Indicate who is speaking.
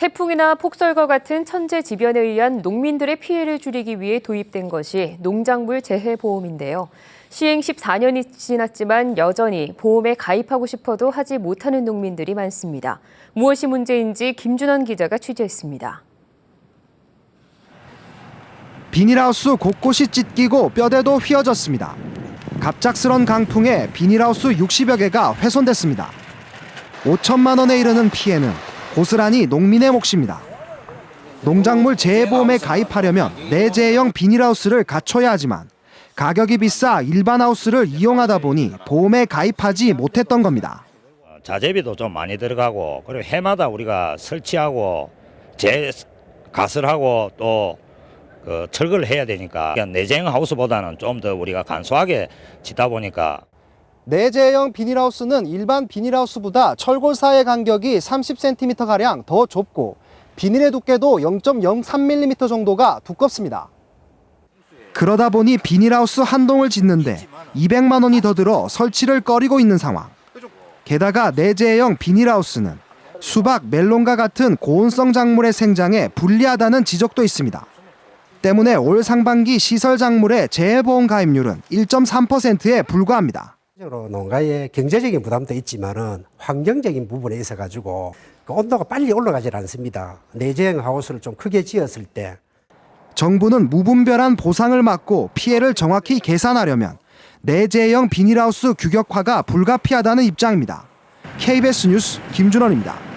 Speaker 1: 태풍이나 폭설과 같은 천재지변에 의한 농민들의 피해를 줄이기 위해 도입된 것이 농작물 재해보험인데요. 시행 14년이 지났지만 여전히 보험에 가입하고 싶어도 하지 못하는 농민들이 많습니다. 무엇이 문제인지 김준원 기자가 취재했습니다.
Speaker 2: 비닐하우스 곳곳이 찢기고 뼈대도 휘어졌습니다. 갑작스런 강풍에 비닐하우스 60여 개가 훼손됐습니다. 5천만 원에 이르는 피해는 고스란히 농민의 몫입니다. 농작물 재해보험에 가입하려면 내재형 비닐하우스를 갖춰야 하지만 가격이 비싸 일반 하우스를 이용하다 보니 보험에 가입하지 못했던 겁니다.
Speaker 3: 자재비도 좀 많이 들어가고 그리고 해마다 우리가 설치하고 재 가설 하고 또 그 철거를 해야 되니까 내재형 하우스보다는 좀 더 우리가 간소하게 짓다 보니까
Speaker 2: 내재형 비닐하우스는 일반 비닐하우스보다 철골 사이의 간격이 30cm 가량 더 좁고 비닐의 두께도 0.03mm 정도가 두껍습니다. 그러다 보니 비닐하우스 한 동을 짓는데 200만 원이 더 들어 설치를 꺼리고 있는 상황. 게다가 내재형 비닐하우스는 수박, 멜론과 같은 고온성 작물의 생장에 불리하다는 지적도 있습니다. 때문에 올 상반기 시설 작물의 재해보험 가입률은 1.3%에 불과합니다.
Speaker 4: 적으로 농가의 경제적인 부담도 있지만은 환경적인 부분에 있어 가지고 그 온도가 빨리 올라가질 않습니다. 내재형 하우스를 좀 크게 지었을 때
Speaker 2: 정부는 무분별한 보상을 막고 피해를 정확히 계산하려면 내재형 비닐하우스 규격화가 불가피하다는 입장입니다. KBS 뉴스 김준원입니다.